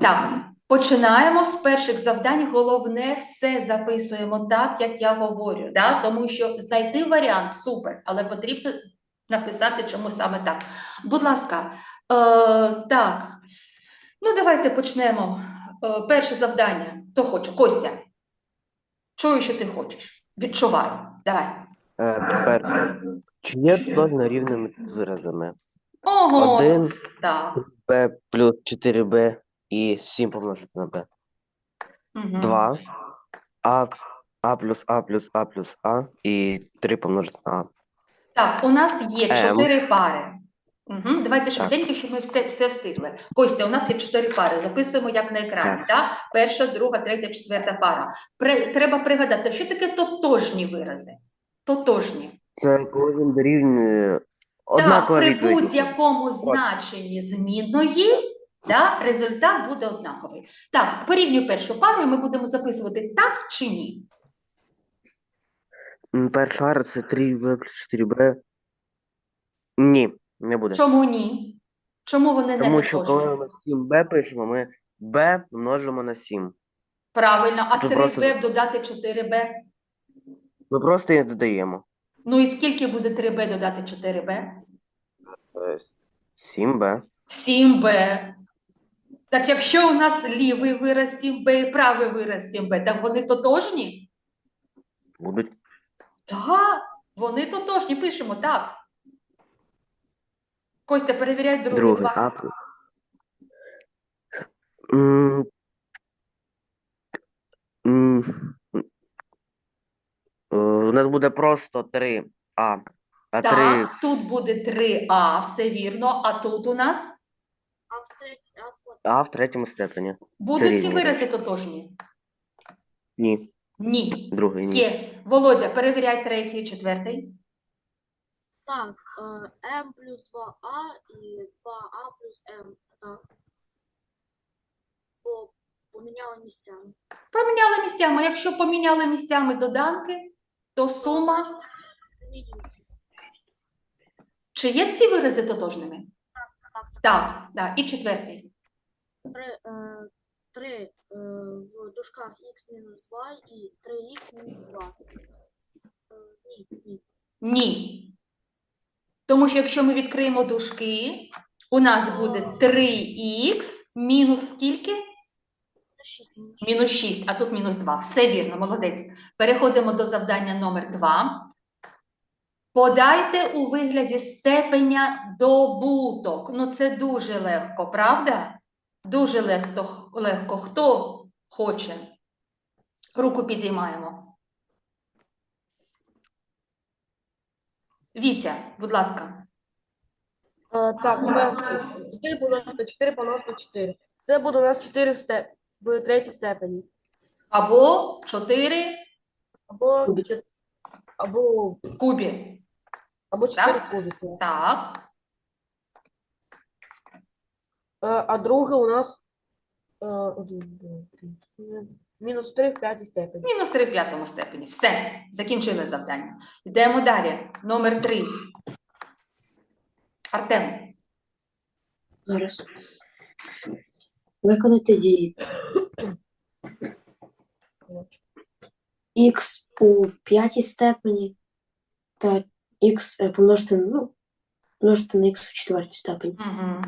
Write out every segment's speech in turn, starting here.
Так, починаємо з перших завдань. Головне, все записуємо так, як я говорю, да? тому що знайти варіант супер, але потрібно написати, чому саме так. Будь ласка, е, так. Ну, давайте почнемо. Е, перше завдання. Хто хоче? Костя. Чую, що ти хочеш. Відчуваю. Давай. Е, тепер, чи є тотожно рівними виразами? Ого, 1 так. b плюс 4b і 7 помножити на b. Угу. 2 а, а плюс а плюс а плюс а і 3 помножити на а. Так, у нас є Ем. чотири пари. Угу. Давайте швиденько, щоб ми все, все встигли. Костя, у нас є чотири пари. Записуємо як на екрані. Так. Перша, друга, третя, четверта пара. Пре- треба пригадати, що таке тотожні вирази. Тотожні. Це коли він дорівнює однакова при відповідь. будь-якому значенні змінної да, результат буде однаковий. Так, порівнюю першу пару, і ми будемо записувати так чи ні. М, Перша пара це 3b плюс 4b. Ні, не буде. Чому ні? Чому вони не Тому що коли ми 7b пишемо, ми b множимо на 7. Правильно, а Тут 3b просто- додати 4b? Ми просто її додаємо. Ну і скільки буде 3b додати 4b? Е, 7b. 7b. Так якщо у нас лівий вираз 7b і правий вираз 7b, так вони тотожні? Будуть. Так, вони тотожні, пишемо, так. Костя, перевіряй другий. Другий два. а м, е, У нас буде просто 3а. А 3 Так, тут буде 3а, все вірно, а тут у нас А в третій, а в а в третьому степені. будуть ці рівні вирази тотожні? Ні, Ні. другий ні. Є. Володя, перевіряй третій і четвертий. Так, е, М плюс 2А і 2А плюс М. Так. По, поміняли місцями. Поміняли місцями. Якщо поміняли місцями доданки, то сума. Чи є ці вирази тотожними? Так, так. Так, так. І четвертий. 3, е, 3 е, в дужках х мінус 2 і 3х мінус 2. Е, ні, ні. Ні. Тому що якщо ми відкриємо дужки, у нас буде 3х мінус скільки? 6 мінус Мінус 6, а тут мінус 2. Все вірно, молодець. Переходимо до завдання номер 2. Подайте у вигляді степеня добуток. Ну, це дуже легко, правда? Дуже легко. легко. Хто хоче? Руку підіймаємо. Вітя, будь ласка. Е, Так, перше. 4 помножити 4 помножити на 4. Це буде у нас 4 в, степ... в третій степені. Або 4 Або, Кубик. чет- або, в кубі. або 4 Так. кубики. Так. Е, А друге у нас е, один, два, три, чотири, мінус 3 в п'ятій степені. Мінус 3 в п'ятому степені. Все, закінчили завдання. Йдемо далі. Номер 3. Артем. Зараз. Виконати дії. Х у п'ятій степені та х помножити, ну, помножити на х у четвертій степені. Угу.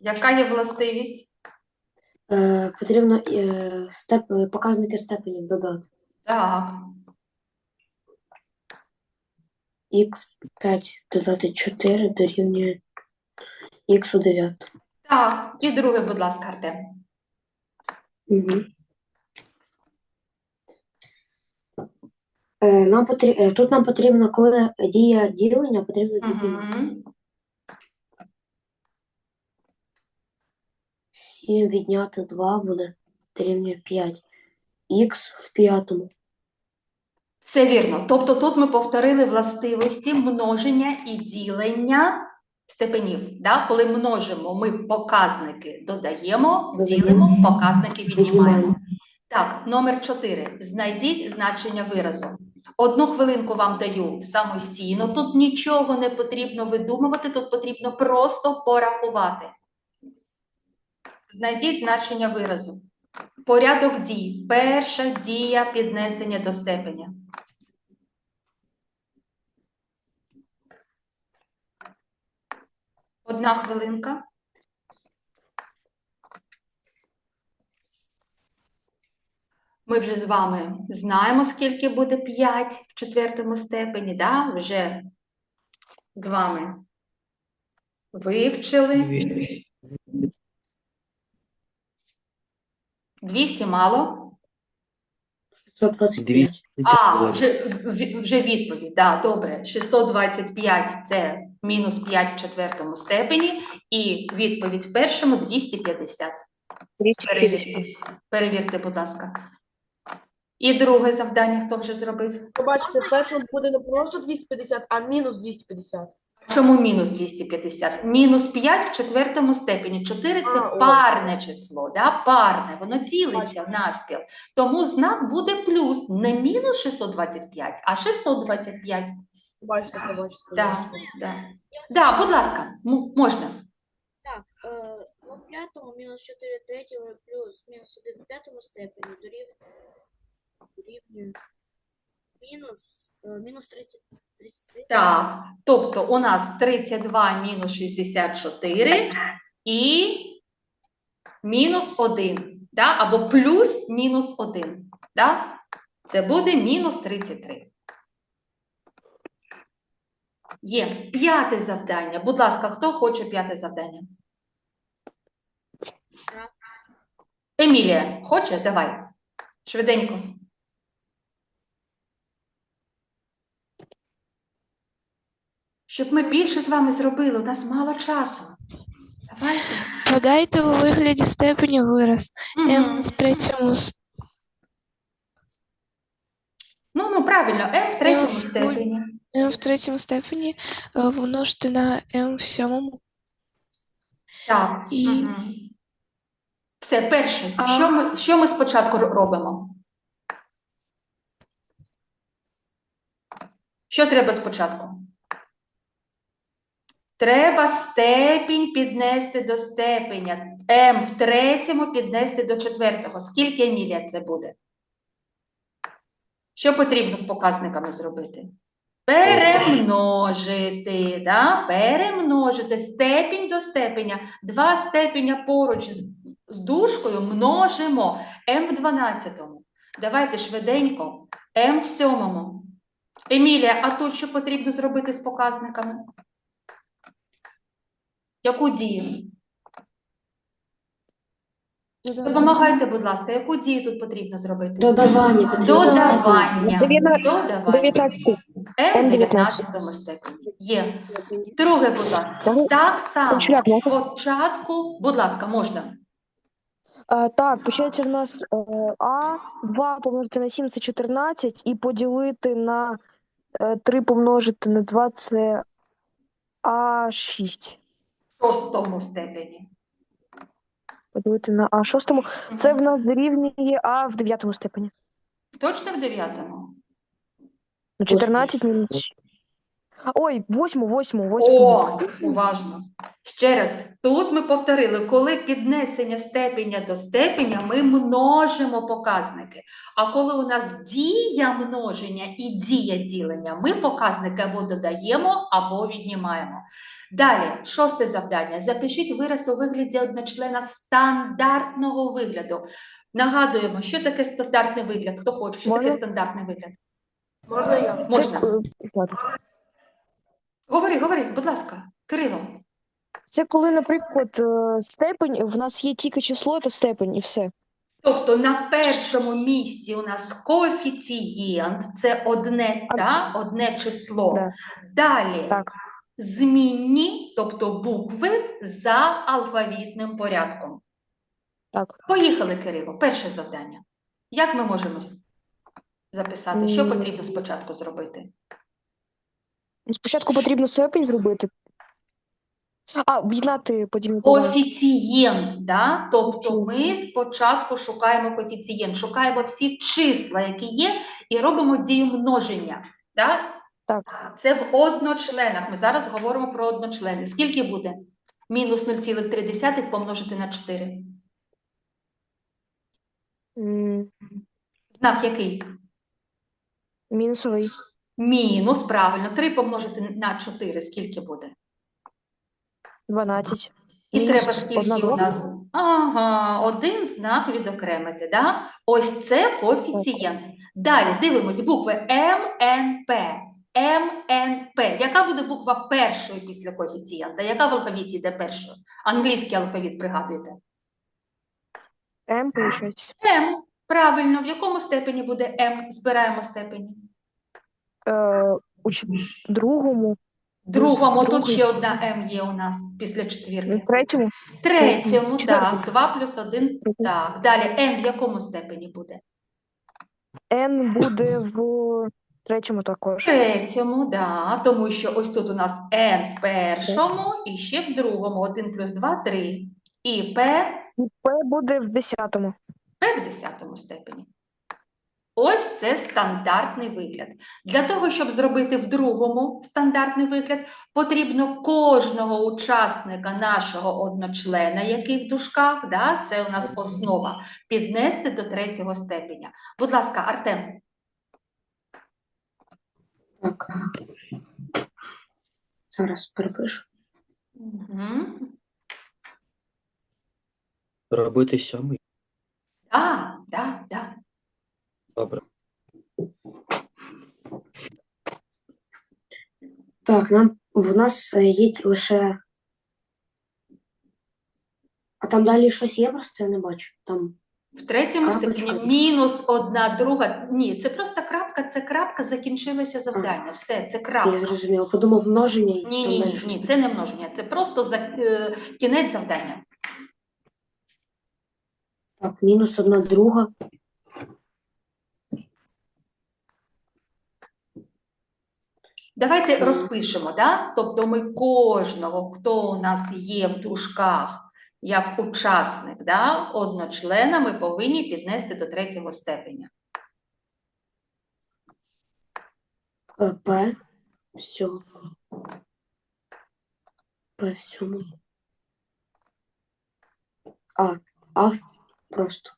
Яка є властивість? Е, потрібно е, степ, е, показники степенів додати. Так. х5 додати 4 дорівнює х у 9. Так. І друге, будь ласка, Артем. Угу. Е, нам потрі... е, Тут нам потрібно, коли дія ділення, потрібно віднімати. Угу. 7 відняти 2 буде дорівнює 5. Х в п'ятому. Це вірно. Тобто тут ми повторили властивості множення і ділення степенів. Да? Коли множимо, ми показники додаємо, ділимо, показники віднімаємо. Віднімаємо. Так, номер 4. Знайдіть значення виразу. Одну хвилинку вам даю самостійно. Тут нічого не потрібно видумувати, тут потрібно просто порахувати. Знайдіть значення виразу. Порядок дій. Перша дія піднесення до степеня. Одна хвилинка. Ми вже з вами знаємо, скільки буде 5 в четвертому степені, да? Вже з вами вивчили. 200 мало. 625. А, вже, вже відповідь, да, добре. 625 – це мінус 5 в четвертому степені, і відповідь в першому – 250. 250. Перевірте, перевірте, будь ласка. І друге завдання хто вже зробив? Побачите, в першому буде не просто 250, а мінус 250. Чому мінус 250? Мінус 5 в четвертому степені. 4 – це А, ой. парне число, да? парне, воно ділиться навпіл. Тому знак буде плюс, не мінус 625, а 625. Побачите, побачите. Да, да. Да, будь ласка, м- можна. Так, е, в п'ятому мінус 4 третього плюс мінус 1 в п'ятому степені дорівнює, дорівнює мінус, е, мінус 30, 33. Так, тобто у нас 32 мінус 64 і мінус 1, да? або плюс мінус 1. Да? Це буде мінус 33. Є п'яте завдання. Будь ласка, хто хоче п'яте завдання? Емілія, хоче? Давай. Швиденько. Щоб ми більше з вами зробили, у нас мало часу. Давайте. Подайте у вигляді степені вираз m Мгм. в третьому Ну, ну, правильно, m в третьому в степені. m в третьому степені е, помножити на m в сьомому. Так. І- Мгм. Все, перше. А- Що ми, що ми спочатку ро- робимо? Що треба спочатку? Треба степінь піднести до степеня. m в третьому піднести до четвертого. Скільки, Емілія, це буде? Що потрібно з показниками зробити? Перемножити, да? перемножити степінь до степеня. Два степеня поруч з, дужкою множимо m в 12. Давайте швиденько. m в 7. Емілія, а тут що потрібно зробити з показниками? Яку дію? Допомагайте, будь ласка, яку дію тут потрібно зробити? Додавання. Додавання. Дев'ятнадцять. Додавання. 19. М 19 степені. Є. Друге, будь ласка. Так само. Спочатку, будь ласка, можна. Так, получається в нас е, А 2 помножити на 7 це 14 і поділити на е, 3 помножити на 2 це А6. Шостому степені. Поділити на А6. Це в нас дорівнює А в 9 степені. Точно в дев'ятому? Ну, 14 мінус. Ой, 8, 8, 8. О, уважно. Ще раз, тут ми повторили, коли піднесення степеня до степеня, ми множимо показники. А коли у нас дія множення і дія ділення, ми показники або додаємо, або віднімаємо. Далі, шосте завдання. Запишіть вираз у вигляді одночлена стандартного вигляду. Нагадуємо, що таке стандартний вигляд? Хто хоче, що таке стандартний вигляд? Можна я? Можна. Це, е. Говори, говори, будь ласка, Кирило. це коли, наприклад, е, степень, в нас є тільки число та степень, і все. Тобто на першому місці у нас коефіцієнт, це одне, А- та, одне число. Да. Далі Так. Змінні, тобто букви за алфавітним порядком. Так. Поїхали, Кирило, перше завдання. Як ми можемо записати? Що потрібно спочатку зробити? Спочатку потрібно степень зробити. А, об'єднати подібні. Коефіцієнт, да? Тобто ми спочатку шукаємо коефіцієнт, шукаємо всі числа, які є, і робимо дію множення. Да? Так. Це в одночленах. Ми зараз говоримо про одночлени. Скільки буде? Мінус 0,3 помножити на 4. М, Знак який? Мінусовий. Мінус, правильно. 3 помножити на 4. Скільки буде? 12. І Мінус треба скільки одна у нас? Ага, один знак відокремити, да? Ось це коефіцієнт. Далі дивимось букви МНП. МНП. Яка буде буква першою після коефіцієнта? Яка в алфавіті йде першою? Англійський алфавіт пригадуєте. М, виходить. М. Правильно, в якому степені буде М? Збираємо степені. Е, у ч- другому. Другому, тут другий. ще одна М є у нас після В четвірки. третьому. Третьому, так, Четвертому. 2 плюс 1, так. Далі Н в якому степені буде? N буде в третьому також. Третьому, да, тому що ось тут у нас n в першому і ще в другому. 1 плюс 2 – 3. І p, І P буде в десятому. p в десятому степені. Ось це стандартний вигляд. Для того, щоб зробити в другому стандартний вигляд, потрібно кожного учасника нашого одночлена, який в дужках, да, це у нас основа, піднести до третього степеня. Будь ласка, Артем. Так. Зараз перепишу. Угу. Робити сьомий. Так, так, так. Добре. Так, нам в нас е, є ті- лише. А там далі щось є, просто я не бачу. Там В третьому степені мінус одна друга. Ні, це просто крапка, це крапка, закінчилося завдання. Все, це я крапка. зрозуміла. Подумав множення і Ні, ні, ні, ні, це не множення, це просто за, е, кінець завдання. Так, мінус одна друга. Давайте розпишемо, да? Тобто ми кожного, хто у нас є в дружках як учасник, да, одночлена, ми повинні піднести до третього степеня. П. Все. П всьому. А. А просто.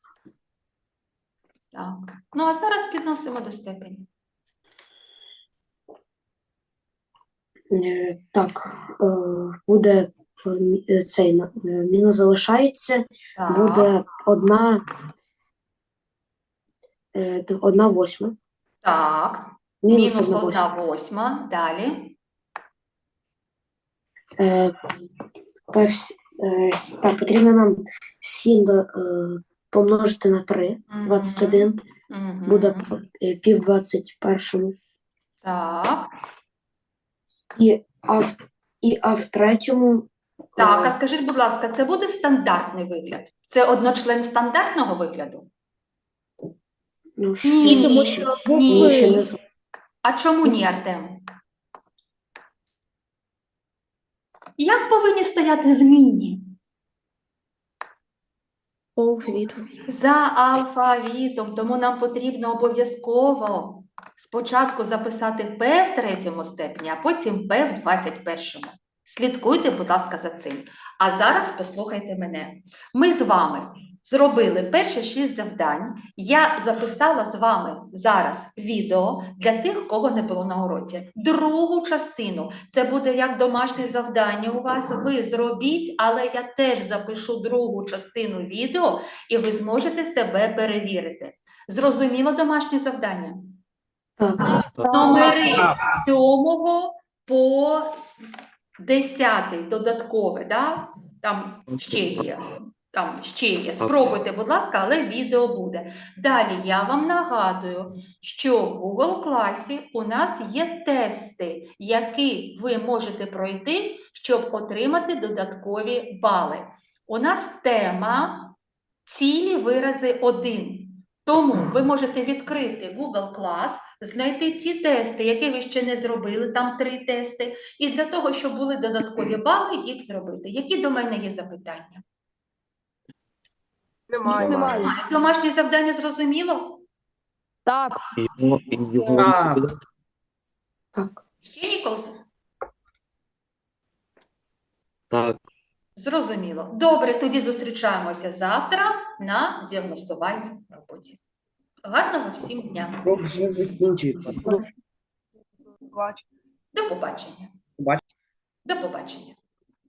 Так. Ну а зараз підносимо до степені. Е, Так, е, буде цей на- е, мінус залишається, Так. буде одна, е, одна восьма. Так. Мінус Мінус одна одна восьма. восьма. Далі. Е, е, с- Так, потрібно нам 7 до- е, помножити на 3, 21, Мгм. буде е, пів 21. Так. І а в, і а в третьому Так, а скажіть, будь ласка, це буде стандартний вигляд? Це одночлен стандартного вигляду? ну, Ні, тому що ні, ще ні. не А чому ні, Артем? Як повинні стояти змінні? За алфавітом, тому нам потрібно обов'язково спочатку записати П в третьому степені, а потім П в 21. Слідкуйте, будь ласка, за цим. А зараз послухайте мене. Ми з вами зробили перші шість завдань. Я записала з вами зараз відео для тих, кого не було на уроці. Другу частину це буде як домашнє завдання у вас. Ви зробіть, але я теж запишу другу частину відео, і ви зможете себе перевірити. Зрозуміло домашнє завдання? так. Номери з 7 по 10 додаткове, да? там ще є. Там ще є. Спробуйте, будь ласка, але відео буде. Далі я вам нагадую, що в Google класі у нас є тести, які ви можете пройти, щоб отримати додаткові бали. У нас тема цілі вирази 1. Тому ви можете відкрити Google Class, знайти ті тести, які ви ще не зробили, там три тести, і для того, щоб були додаткові бали, їх зробити. Які до мене є запитання? Немає. Немає. Немає. Домашнє завдання зрозуміло? Так, Так. Так. Ще Ніколс? Так. Зрозуміло. Добре, тоді зустрічаємося завтра на діагностувальній роботі. Гарного всім дня. Вже закінчується. До побачення. До побачення.